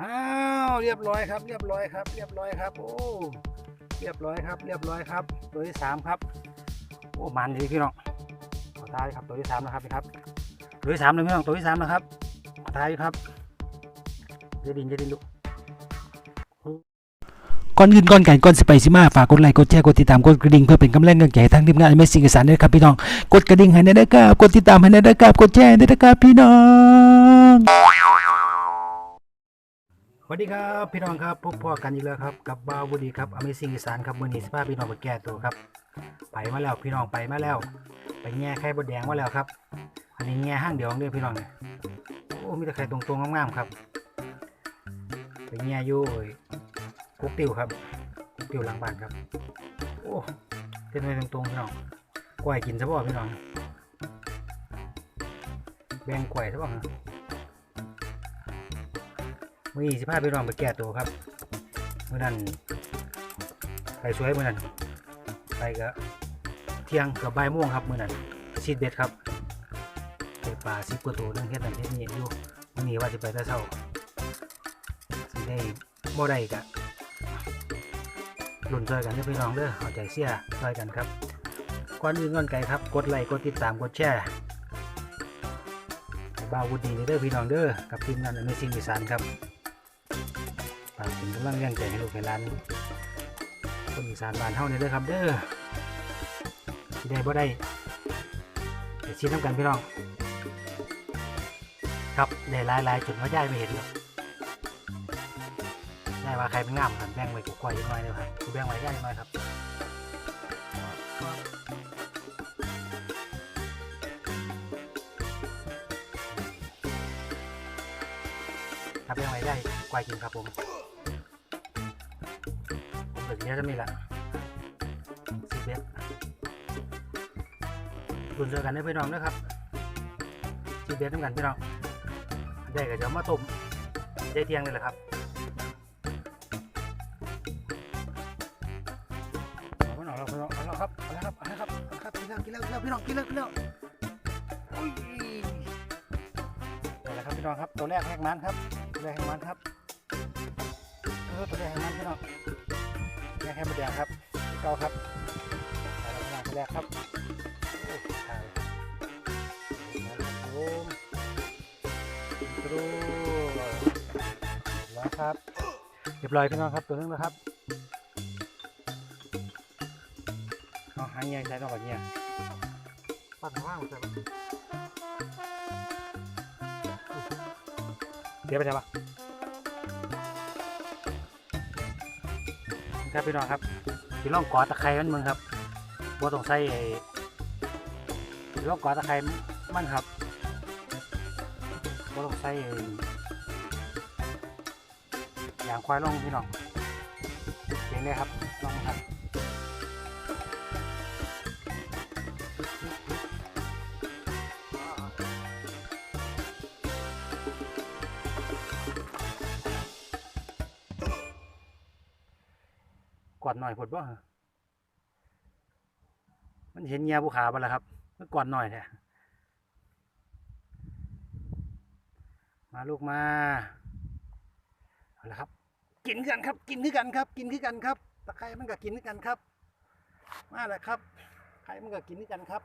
อ้าวเรียบร้อยครับ เรียบร้อยครับ เรียบร้อยครับ โอ้เรียบร้อยครับ เรียบร้อยครับ ตัวที่สามครับ โอ้มันดีพี่น้องขอท้ายครับตัวที่สามนะครับนี่ครับ ตัวที่สามเลยพี่น้องตัวที่สามนะครับขอท้ายครับจะดินจะดินลูกก่อนอื่นก่อนไก่ก่อนสิไปสิมาฝากกดไลค์กดแชร์กดติดตามกดกระดิ่งเพื่อเป็นกำลังใจให้ทางทีมงานไม่สิ่งสานด้วยครับพี่น้องกดกระดิ่งให้ได้นะครับกดติดตามให้ได้นะครับกดแชร์ให้ได้นะครับพี่น้อง วัสดีครับพี่น้องครับพบพ่อกันอีกแล้วครับกับบาวบุดีครับ Amazing อีสานครับมือนีสภาพพี่น้องไปแก้ตัวครับไปมาแล้วพี่น้องไปมาแล้ว ไปแง่ไข่บดแดงมาแล้วครับ อันนี้แง่ห้างเดียวเด้อพี่น้องเนี่ยโอ้มีแต่ไข่ตรงๆงามๆครับ ไปแง่ยู่ไอ้กุ๊กติวครับกุ๊กติวหลังบ้านครับ โอ้เป็นไปตรงๆพี่น้องกล้วยกินซะบ่พี่น้องแบ่งกล้วยซะบ่ มื่อนี้สิพาพี่น้องไปแก้ตัวครับเมื่อนั้นไปสวยเมื่อนั้นไปก็เที่ยงเกับบ่ายโมงครับมื่อนั้นชีดเบ็ดครับไปปลาสิบกว่าตัวนึงเฮ็ดนั่นเฮ็ดนี่อยู่มื่อนี้ว่าจะไปแต่เช้าสิได้บ่ได้กะหลุนช่วยกันเด้อพี่น้องเด้อเอาใจเสียช่วยกันครับก่อนอื่นก่อนไกลครับ กดไลค์กดติดตามกดแชร์บ่าววุฒินี่เด้อพี่น้องเด้อกับทีมงานอเมซิ่งอีสานครับ เป็นกำลังแรงใจให้ลูกให้หลานคนอีสานบ้านเฮาเนี่ยเด้อครับเด้อที่ได้บ่ได้เดี๋ยวชี้น้ำกันพี่น้อง ครับได้ลายลายจุดว่าย่ายไม่เห็นหรอกย่ายว่าใครเป็นงามครับแบ่งไว้กูควายยังไงเลยครับกูแบ่งไว้ย่ายยังไงครับถ้าแบ่งไว้ได้ควายกินครับผม ผมเนี้ยจะมีละสิบเอ็ดคุณเจอกันได้พี่น้องนะครับสิบเอ็ดน้ำกันพี่น้องได้ก็จะเอามาต้มได้เที่ยงเลยแหละครับเอาพี่น้องเราพี่น้องเอาแล้วครับเอาแล้วครับเอาแล้วครับเอาแล้วครับกินแล้วกินแล้วกินแล้วพี่น้องกินแล้วกินแล้วอุ้ยได้แล้วครับพี่น้องครับตัวแรกแหกมันครับตัวแรกแหกมันครับเออตัวแรกแหกมันพี่น้อง ยกให้มาแดงครับเก้าครับใส่ลงมาแรกครับโอ้ใช่ครับตรูแล้วครับเรียบร้อยพี่น้องครับตัวนึงนะครับเอาหางเงี้ยใช้ต้องก่อนเงี้ยปัดว่างใช่ปะเดี๋ยวไปใช่ปะ ครับพี่น้องครับพี่ล่องกอตะไคร้มันมึงครับบัวต้องไส้พี่ล่องกอตะไคร้มันครับบัวต้องไส้อย่างควายล่องพี่น้องเก่งเลยครับ กอดหน่อยผดบ่มันเห็นเงียบุขาบ่ละครับมันกอดหน่อยแท้มาลูกมาเอาละครับ กินกันครับ กินคือกันครับ กินคือกันครับตะไคร้มันก็กินคือกันครับ มาแล้วครับไข่มันก็กินคือกันครับ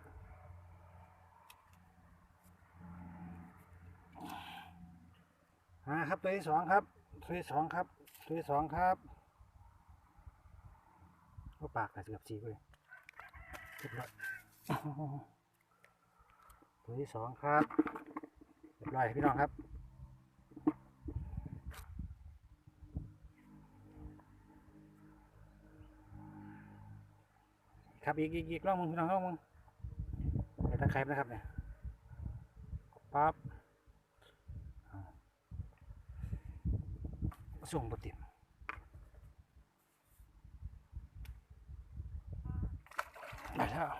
มาครับตัวที่สองครับ ตัวที่สองครับ ตัวที่สองครับ ก็ปากแต่เกือบจีเลยเรียบร้อยตัวที่สองครับเรียบร้อยพี่น้องครับครับอีกอีกอีกลองมึงพี่น้องลองมึงเดี๋ยวตะไคร้นะครับเนี่ยปั๊บส่งปฏิม มาแล้ว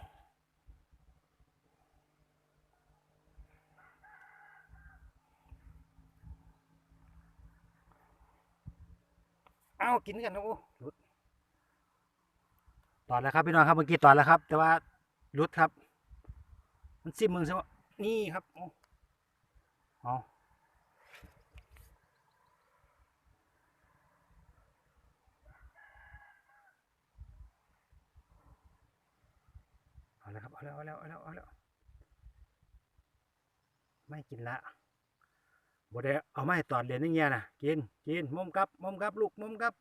เอากินกันนะโอ้หลุดตอแล้วครับพี่น้องครับเมื่อกี้ตอแล้วครับ แต่ว่าหลุดครับ มันซิมมึงใช่ไหมนี่ครับอ้เอา เอาแล้วเอาแล้วเอาแล้วเอาแล้วไม่กินละบ่ได้เอาไม้ตอดเหรียญนี่เงี้ยนะกินกินมุมกลับมุมกลับลูกมุมกลับ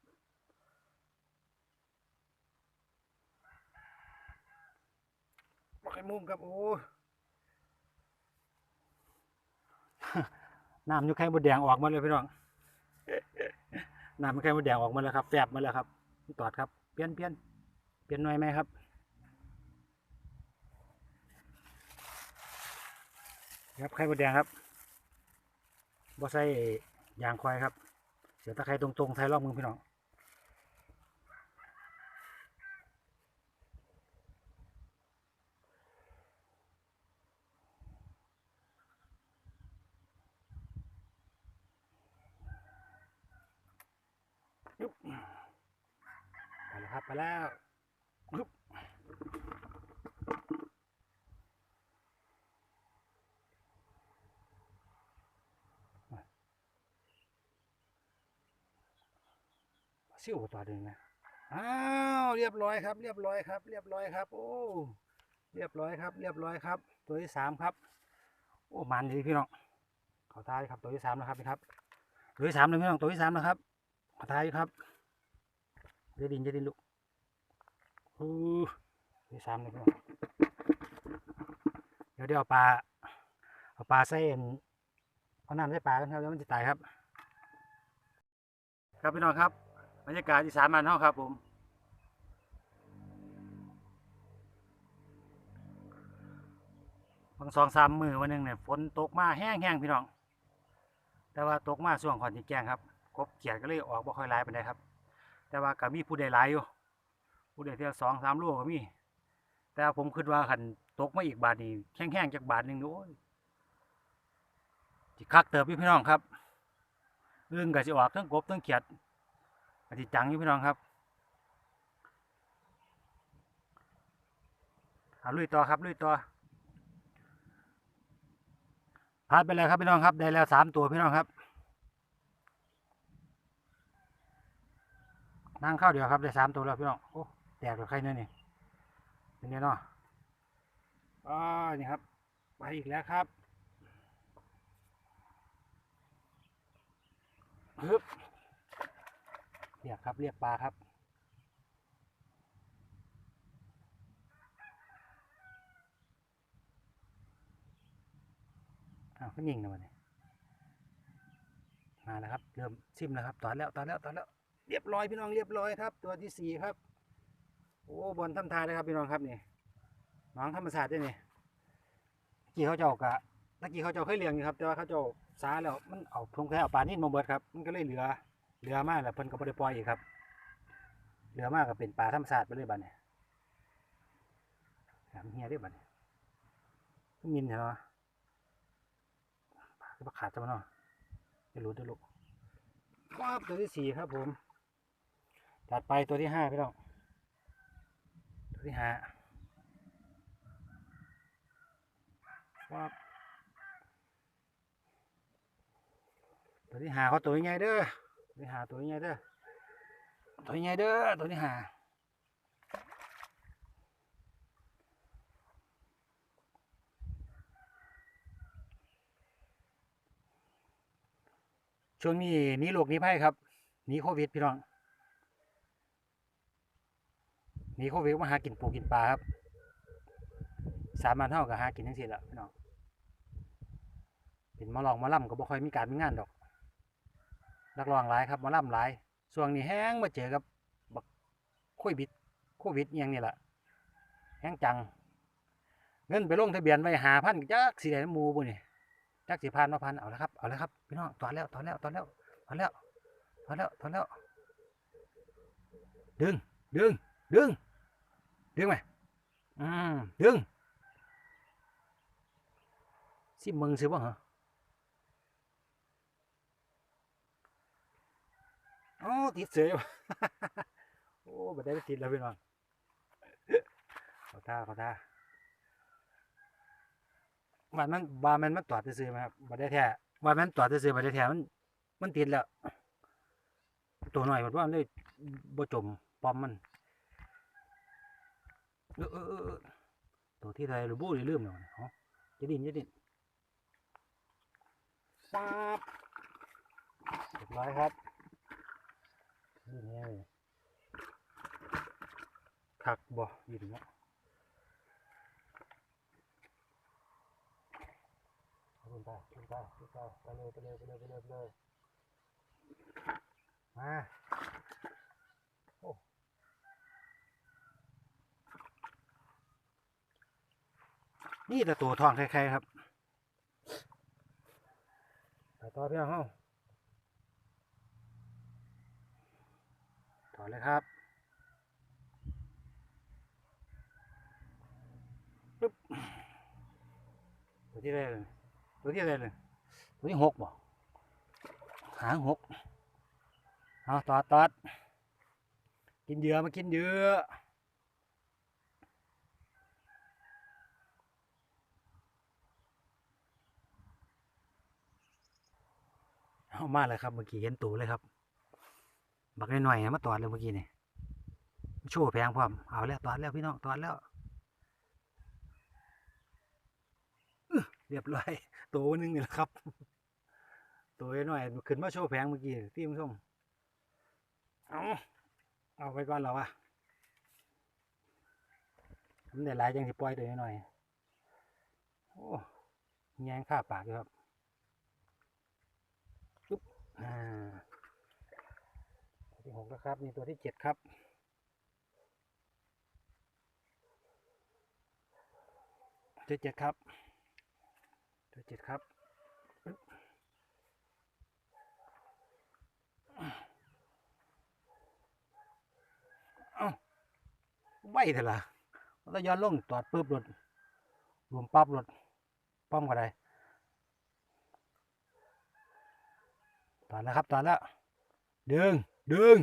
บอกให้มุมกลับโอ้น้ำยู่ไข่มดแดงออกมาเลยพี่น้องน้ำยู่ไข่มดแดงออกมาแล้วครับแฟบมาแล้วครับ ตอดครับเปลี่ยนเปลี่ยนเปลี่ยนหน่อยไหมครับ ครับไข่มดแดงครับบ่ใส่ยางควายครับ เสียตะไคร้ตรงๆไทยรอบมือพี่น้องยุบไปแล้วครับไปแล้ว ซิ่วตัวหนึ่งนะอ้าวเรียบร้อยครับ เรียบร้อยครับ เรียบร้อยครับ โอ้เรียบร้อยครับ เรียบร้อยครับ ตัวที่สามครับ โอ้มันดีพี่น้องขอท้ายครับตัวที่สามนะครับนี่ครับตัวที่สามเลยพี่น้องตัวที่สามนะครับขอท้ายครับเจะดินเจะดินลูกอู้ตัวที่สามเลยพี่น้องเดี๋ยวเดี๋ยวปลาเอาปลาใส่อันเอาน้ำใส่ปลากันครับเดี๋ยวมันจะตายครับ ครับพี่น้องครับ บรรยากาศอีสานบ้านเฮาครับผมบางสองสามมือวันหนึ่งเนี่ยฝนตกมาแห้งแห้งพี่น้อง แต่ว่าตกมาช่วงก่อนที่แจ้งครับกบเขียดก็เลยออกบ่ค่อยหลายปานครับ แต่ว่าก็มีผู้ใดหลายอยู่ ผู้ใดเที่ยวสองสามโลก็มี แต่ผมคิดว่าคันตกมาอีกบาทนี่แห้งๆจากบาทหนึ่งโอ้ยจิคักเติบอยู่พี่น้องครับอึ้งก็สิออกทั้งกบทั้งเขียด อาทิจังอยู่พี่น้องครับเอาลุยต่อครับลุยต่อพาดไปแล้วครับพี่น้องครับได้แล้วสามตัวพี่น้องครับนั่งเข้าเดียวครับได้สามตัวแล้วพี่น้องโอ้แตกกับใครเนี่ยนี่เป็นไงเนาะอ่านี่ครับไปอีกแล้วครับฮึบ เรียกครับเรียกปลาครับอ้าวก็นิ่งนะมันนี่มาแล้วครับ เริ่มซิมแล้วครับตอนแล้วตอนแล้วตอนแล้วเรียบร้อยพี่น้องเรียบร้อยครับ ตัวที่สี่ครับ โอ้บอลทำทายนะครับพี่น้องครับนี่น้องธรรมศาสตร์ด้วยนี่เมื่กี้เขาเจ้ากะตะกี้เขาเจ้าเคยเลี้ยงอยู่ครับ แต่ว่าเขาเจ้าสาแล้วมันเอาพงแค่เอาปลานิ่มาเบิดครับ มันก็เลยเหลือ เหลือมากแล้วเพิ่นก็บ่ได้ปล่อยอีกครับ เหลือมากก็เป็นปลาธรรมศาตร์ไปเลยบัดนี้แถมเฮียได้บัดนี้มินเหรอปลาก็ขาดจะมาเนาะจะรู้จะลูกครับตัวที่สี่ครับผมจัดไปตัวที่ห้าพี่น้องตัวที่ห้าครับตัวที่ห้าเขาตัวใหญ่เด้อ ตัวที่หาตัวใหญ่เด้อตัวใหญ่เด้อตัวที่ห้าช่วงนี้หนี้โรคหนี้ภัยครับหนีโควิดพี่น้องหนีโควิดมาหากินปูกินปลาครับ สามารถเท่ากับหากินทั้งสิ้นละพี่น้องเป็นมาลองมาล่ำก็บ่ค่อยมีการมีงานดอก นักร้องหลายครับมาล่ำหลายช่วงนี้แห้งมาเจอกับบักโควิดโควิดอหยังนี่แหละแห้งจัง เงินไปลงทะเบียนไว้หาพันจักสีแดงมูบุนี่จักสีพันมาพันเอาแล้วครับเอาแล้วครับพี่น้องตอนแล้วตอนแล้วตอนแล้วตอนแล้วตอนแล้วตอนแล้ว ดึงดึงดึงดึงไหมอืมดึงสิมึงสิบ่เหรอ โอ้ติดเสือโอ้บัได้ไปติดแล้วพี่น้องขอท่าขอท่าวันมันว่ามันมันตอดซื้อๆไหมครับบัได้แท้ว่ามันตอดซื้อๆบัได้แท้มันมันติดแล้ว ตัวหน่อยผมว่ามันเลยบ่จมปอมมันเออเออเออเออตัวตัวที่ไทยหรือบู้หรือลืมเนาะเนาะจะดินจะดินป๊าบเรียบร้อยครับดิ นแห้งเลยคักบ่ดินเนาะเอาลงไปลงไปลงไปไปเลยไปเลยไปเลยไปเลยไปเลยมาโอ้นี่แต่ตัวทองใครๆครับ ไปต่อเพี่องเฮา ถอนเลยครับปึ๊บตัวที่ได้เลยตัวที่ได้เลยตัวที่หกบ่หางหกเอาตอดตอดกินเยื่อมากินเยื่อเอามาเลยครับเมื่อกี้เห็นตัวเลยครับ บักหน่อยมาตอดเลยเมื่อกี้นี่โชว์แพงพร้อมเอาแล้วตอดแล้วพี่น้องตอดแล้วเรียบร้อยตัวหนึงนี่แหละครับ ตัวหน่อยขึ้นมาโชว์แพงเมื่อกี้ที่มึงชมเอาเอาไปก่อนเหรอวะมันได้หลายจังสิปล่อยตัวหน่อยโอ้แงงข้าปากอยู่ครับปึ๊บอ่า ที่หกนะครับนี่ตัวที่เจ็ดครับ ตัวเจ็ดครับ ตัวเจ็ดครับ เอ้าไหวเถอะล่ะมันต้องย้อนลงตอดปุ๊บรถรวมปั๊บรถป้อมก็ได้ตอดแล้วครับตอดแล้วดึง ดึง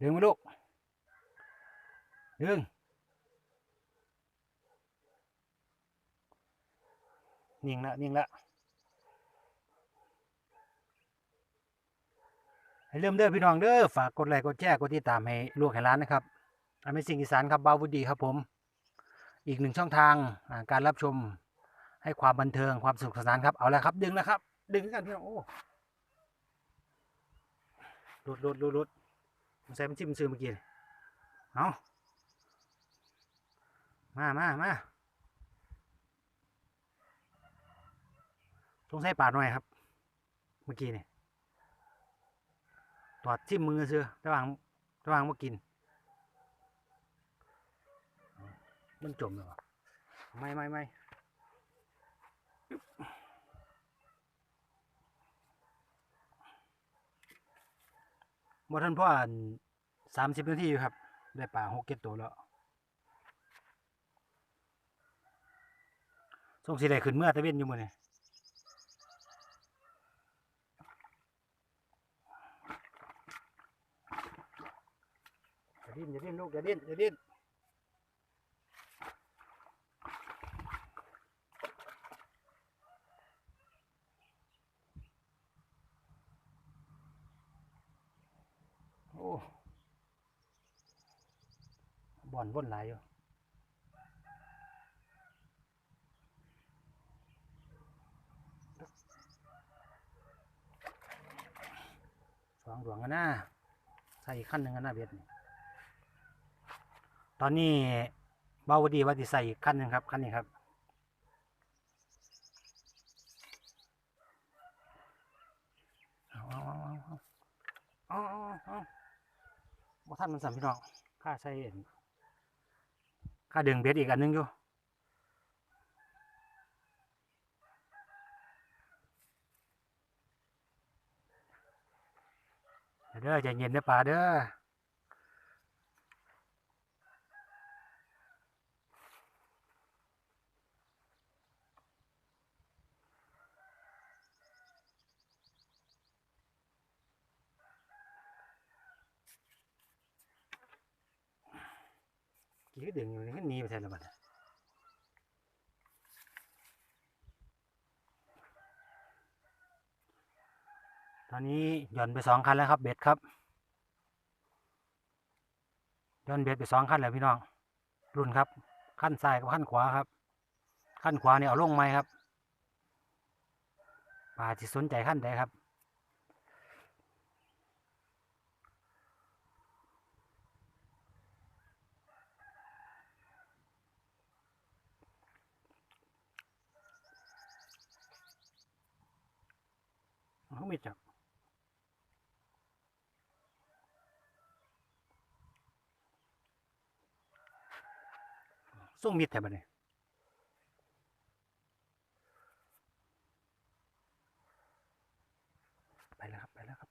ดึงมาลูก ดึง นิ่งละนิ่งละให้เริ่มเด้อพี่น้องเด้อฝากกดไลค์กดแชร์กดติดตามให้ลูกให้ร้านนะครับอเมซิ่งอีสานครับบาวุดีครับผม อีกหนึ่งช่องทางการรับชมให้ความบันเทิงความสนุกสนานครับ เอาละครับ ดึงแล้วครับ ดึงกันพี่น้องโอ้ ดหลุดหลุดหลุดใส่มันจิ้มซื้อเมื่อกี้นี่เอามามามาสงสัยปาดหน่อยครับ เมื่อกี้เนี่ยตอดจิ้มมือซื้อระหว่างระหว่างมากิน มันจมเลยวะไม่ไม่ไม่ บ่ทันพ่ออ่านสามสิบนาทีอยู่ครับ ได้ป่าหกเก็ดตัวแล้วส่งสีได้ขึ้นเมื่อตะเวนอยู่มือนี่อย่าดิ้นอย่าดิ้นลูกอย่าดิ้นอย่าดิ้นโอ้ บ่อนว่นหลายอยู่สองดวงกันนะใส่อีกขั้นหนึ่งกันนะเบ็ดนี่ตอนนี้เบาวดีว่าจะใส่อีกขั้นหนึ่งครับขั้นนี้ครับเอาเอาเอออออท่านมันสั่นพี่น้องข้าใส่เอ็น ข้าดึงเบ็ดอีกอันหนึงอยู่เด้อใจเย็นเด้อป่าเด้อ กี่ก็ดึงอยู่นี่ก็หนีไปแทนและบัดน่ะตอนนี้หย่อนไปสองคันแล้วครับเบ็ดครับหย่อนเบ็ดไปสองคันแล้วพี่น้องรุ่นครับขั้นซ้ายกับขั้นขวาครับ ขั้นขวาเนี่ยเอาลงไหมครับป่าที่สนใจขั้นใดครับ เขาไม่จับส่งมิดแถบนี้ไปแล้วครับไปแล้วครับ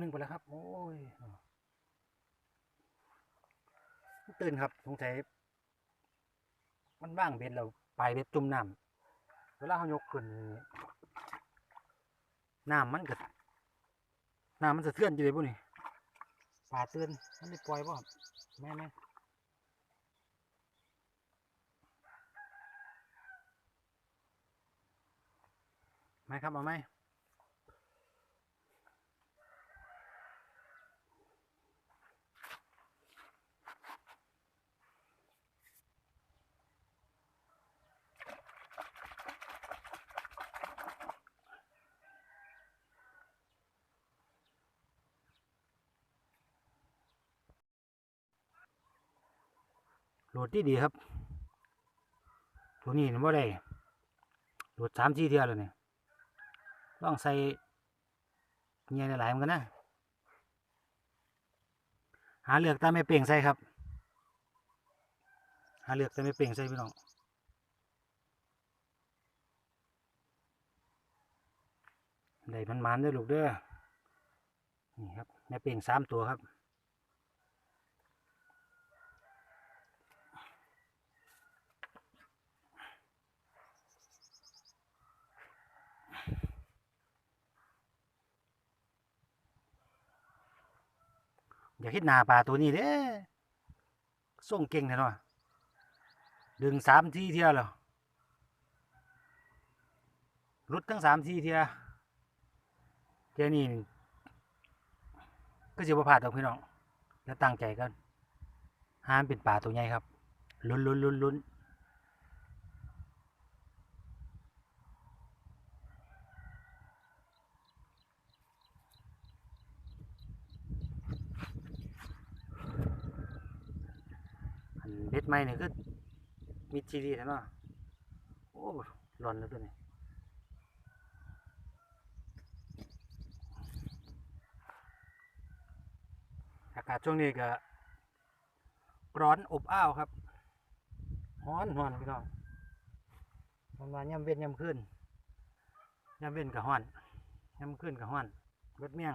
นึ่งไปแล้วครับ โอ้ยตื่นครับสงสัยมันว่างเบ็ดเราไปเบ็ดจุ่มน้ำเวลาเขายกขึ้น นี่น้ำมันก็น้ำมันสะเทือนอยู่เลยพวกนี้ปลาเตือนมันได้ปล่อยป่ะแม่แม่ไม่ครับเอาไหม โหลดที่ดีครับ ตัวนี้นี่ว่าได้โหลดสามที่เที่ยวแล้วเนี่ยต้องใส่เงี้ยหลายๆเหมือนกันนะ หาเลือกตาไม่เปล่งใส่ครับ หาเลือกตาไม่เปล่งใส่พี่น้องได้มันมันๆเด้ลูกเด้อนี่ครับแม่เปล่งสามตัวครับ อย่าคิดหนาปลาตัวนี้เด้ส่งเก่งแน่นอนดึงสามทีเทียแล้วรุดทั้งสามทีเทียเทียนี่ก็จะประพาดดอกพี่น้องแล้วตั้งใจกันห้ามเป็นปลาตัวใหญ่ครับลุ้นลุ้นลุ้นลุ้น อันเบ็ดไม้เนี่ยคือมีชีรีแน่นอนโอ้ร้อนแล้วตัวนี้อากาศช่วงนี้ก็ร้อนอบอ้าวครับร้อนร้อนพี่น้องมันมาย่ำเว้นย่ำขึ้นย่ำเว้นกับห้อนย่ำขึ้นกับห้อนเบิดเมี่ยง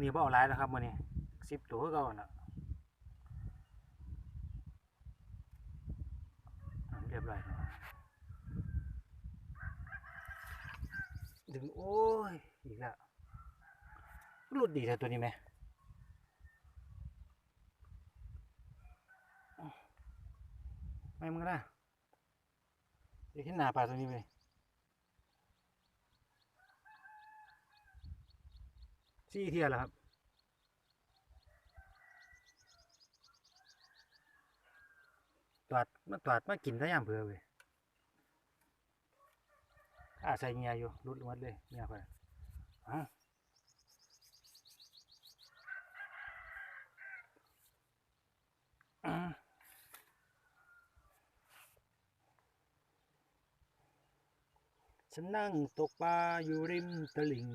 มือนี้บ่เอาหลายแล้วครับมือนี้สิบตัวก็เอาน่ะเรียบร้อยดึงโอ้ย อีกแล้วหลุดดีแต่ตัวนี้ไหมไม่มึงนะเดี๋ยวขึ้นหน้าปลาตัวนี้ไป ซี่เทียแล้วครับตอดมาตอดมากินได้ยามเผื่อเว้ยอาใส่เงียอยู่รุดลงมาเลยเงียไปอาอืมฉันนั่งตกปลาอยู่ริมตลิ่ง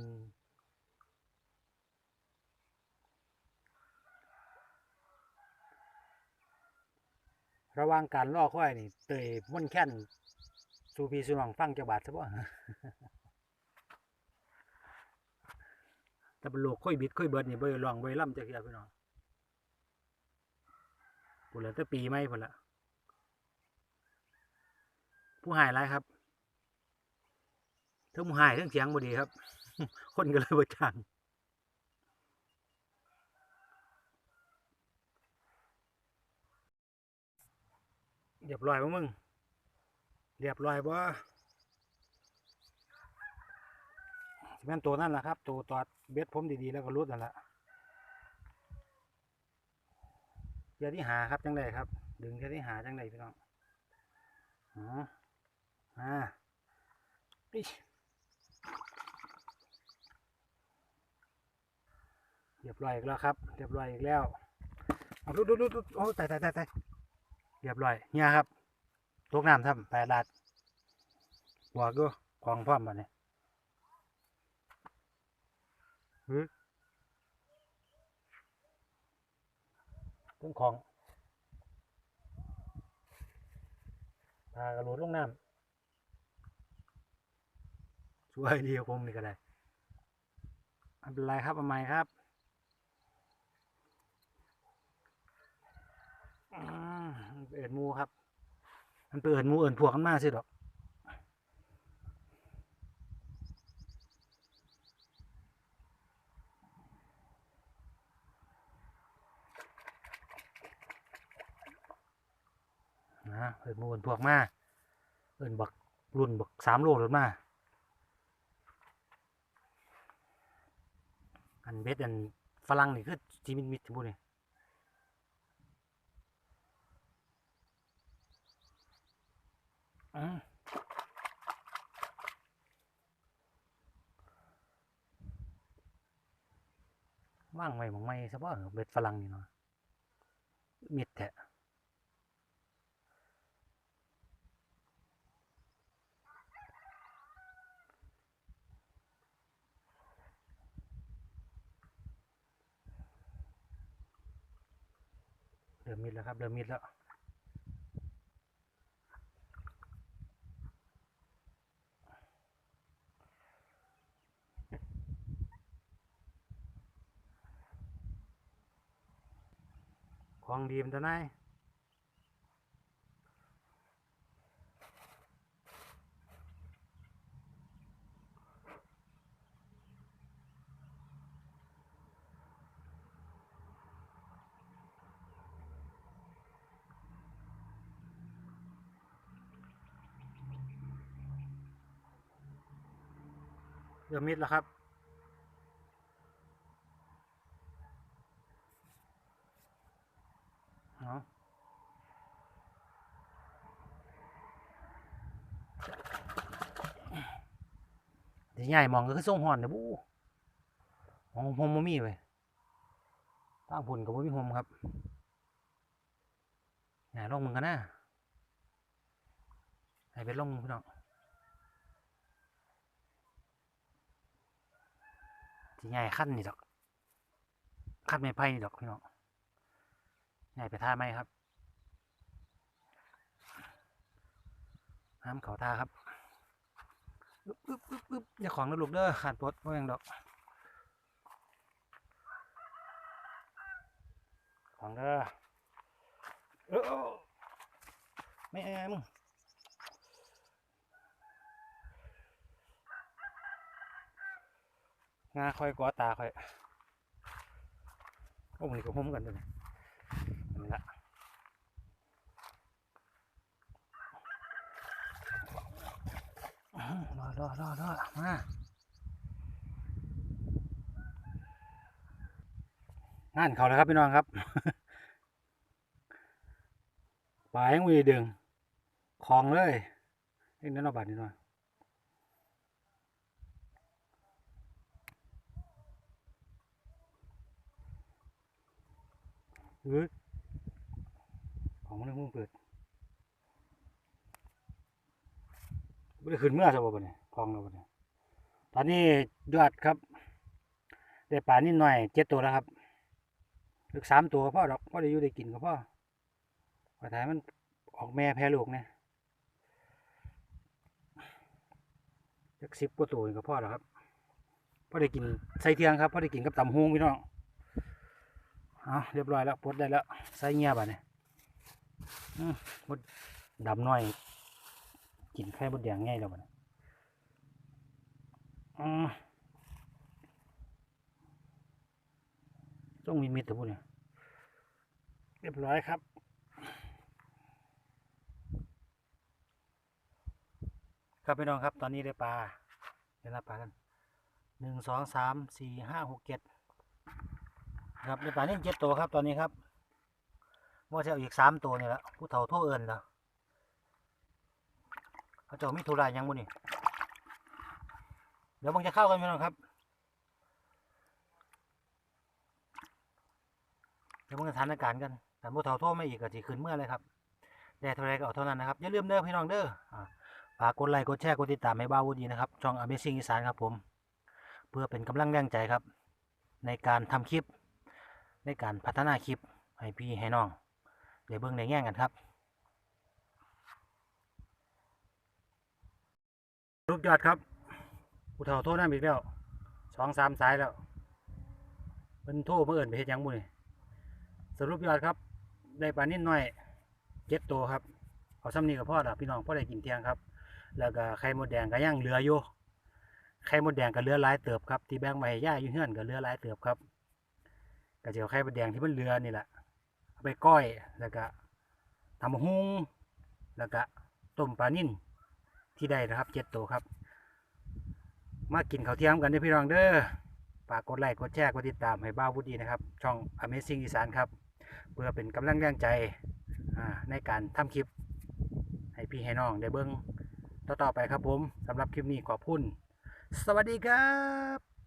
ระว่างการล่อค่อยนี่เตยม่วนแค้นสูพีสูนองฟังจักบาทซะบ่แต่เป็นโลกค่อยบิดค่อยเบิดนี่บ่ได้ร้องบ่ได้ล่ำจักเที่ยพี่น้องพุ่นละแต่ปีใหม่พุ่นละผู้หายหลายครับทั้งผู้หายทั้งเสียงบดีครับ คนก็เลยบ่จ้าง เรียบร้อยบ่มึง เรียบร้อยบ่แม่นตัวนั่นแหละครับ ตัวตอดเบ็ดผมดีๆแล้วก็รุดนั่นแหละเทียที่หาครับจังไดครับ ดึงเทียที่หาจังไดพี่น้องอ๋ออ่าอิ๊ยเรียบร้อยอีกแล้วครับ เรียบร้อยอีกแล้วเอาดูดูดูดโอ้ตายตายตายตาย เรียบร้อยเนี่ยครับตกน้ำทำแปดลาดบวกดูกองพร้อมมาเนี่ยฮึต้นของพากระโดดลงน้ำช่วยเดียวผมนี่ก็ได้ไม่เป็นไรครับเอาใหม่ครับอืม เอ็ดมูครับ มันไปเอินหมูเอินพวกกันมาสิดอกนะเอินมูเอินพวกมาเอินบักรุ่นบักสามโลรถมาอันเบ็ดอันฝรั่งนี่คือจีมิดมิดทั้งหมด อืมว่างไว้มองไม่ซะบ่เหรอเบ็ดฝรั่งนี่เนาะมิดแทะเริ่มมิดแล้วครับ เริ่มมิดแล้ว ของดีมันจะไหนเริ่มมิดแล้วครับ ใหญ่มองก็คือส่งหอนเด้อบูของผมบ่มีเว้ยตั้งผุนก็บ่มีผมครับใหญ่ลองมึงกันนะให้เป็นลองมึงพี่น้องสิใหญ่ขั้นนี่ดอกขั้นไม้ไผ่นี่ดอกพี่น้องใหญ่ไปท่าไหมครับน้ำเขาท่าครับ อึ๊บอึ๊บอึ๊บอย่าของนะลูกเด้อขาดปลดว่าอย่างดอก ของเด้อเออไม่แอมึงงาคอยกอตาคอย โอ้มันก็หุ้มกันเลยนี่ละ รอรอรอรอมางานเขาแล้วครับพี่น้องครับปลายังมีดึงคองเลยเอ็งนั่นเอาบาดนี่หน่อยเฮ้ยของมันเพิ่งเปิด ไม่ได้ขึ้นเมื่อสบบ่เนี่ยคลองเราบ่เนี่ยตอนนี้ยอดครับ ได้ปลานิดหน่อยเจ็ดตัวแล้วครับอีกสามตัวก็พ่อดอกพ่อได้อยู่ได้กินก็พ่อขอถ่ายมันออกแม่แพร่ลูกเนี่ยจักสิบกว่าตัวก็พ่อแล้วครับพ่อได้กินใส่เทียงครับพ่อได้กินกับตำฮงพี่น้องเอาเรียบร้อยแล้วปลดได้แล้วใส่เงียบอะเนี่ยอืมดดำน้อย กินไข่มดแดงง่ายแล้วบันี้อืมต้องมีมิตรพูดเนี่ยเรียบร้อยครับครับพี่น้องครับตอนนี้ได้ปลาได้รับปลากันหนึ่งสองสามสี่ห้าหกเจ็ดครับได้ปลานี่เจ็ดตัวครับตอนนี้ครับว่าจะเอาอีกสามตัวนี่แหละผู้เฒ่าทั่วเอิญแล้ว เขาเจ้ามีธุระหยังบุนี่เดี๋ยวมึงจะเข้ากันพี่น้องครับ เดี๋ยวมึงจะทานอาการกันแต่ผู้เฒ่าทั่วไม่อีกก็จะขึ้นเมื่อเลยครับได้เท่าไรก็เอาเท่านั้นนะครับอย่าลืมเด้อพี่น้องเด้อฝากกดไลค์กดแชร์กดติดตามให้บ้าวูดีนะครับช่อง Amazing อีสานครับผม เพื่อเป็นกำลังแรงใจครับ ในการทำคลิป ในการพัฒนาคลิปให้พี่ให้น้องได้เบิ่งได้แง่งกันครับ รูป ยอดครับอุทาโทษน้ำอีกแล้วสองสามสายแล้วเป็นโทษเมื่อเอิ่นไปเฮ็ดหยังบุญสรุปยอดครับ ได้ปลานิ่นน้อยเจ็ดตัวครับเอาซ้ำนี้กับพ่อละพี่น้องพ่อได้กินเที่ยงครับ แล้วก็ไข่มดแดงก็ยังเหลืออยู่ไข่มดแดงก็เหลือหลายเติบครับที่แบงไว้ให้ย่าอยู่เฮือนก็เหลือหลายเติบครับก็จะเอาไข่มดแดงที่มันเหลือนี่แหละเอาไปก้อยแล้วก็ทำหุงแล้วก็ต้มปลานิ่นที่ได้นะครับเจ็ดตัวครับ มากินข้าวเที่ยงกันเด้อพี่น้องเด้อฝากกดไลค์กดแชร์กดติดตามให้บ้าวุดีนะครับ ช่อง Amazing อีสานครับ เพื่อเป็นกำลังแรงใจในการทำคลิป ให้พี่ให้น้องได้เบิ้งต่อๆไปครับผมสำหรับคลิปนี้ขอบคุณ สวัสดีครับ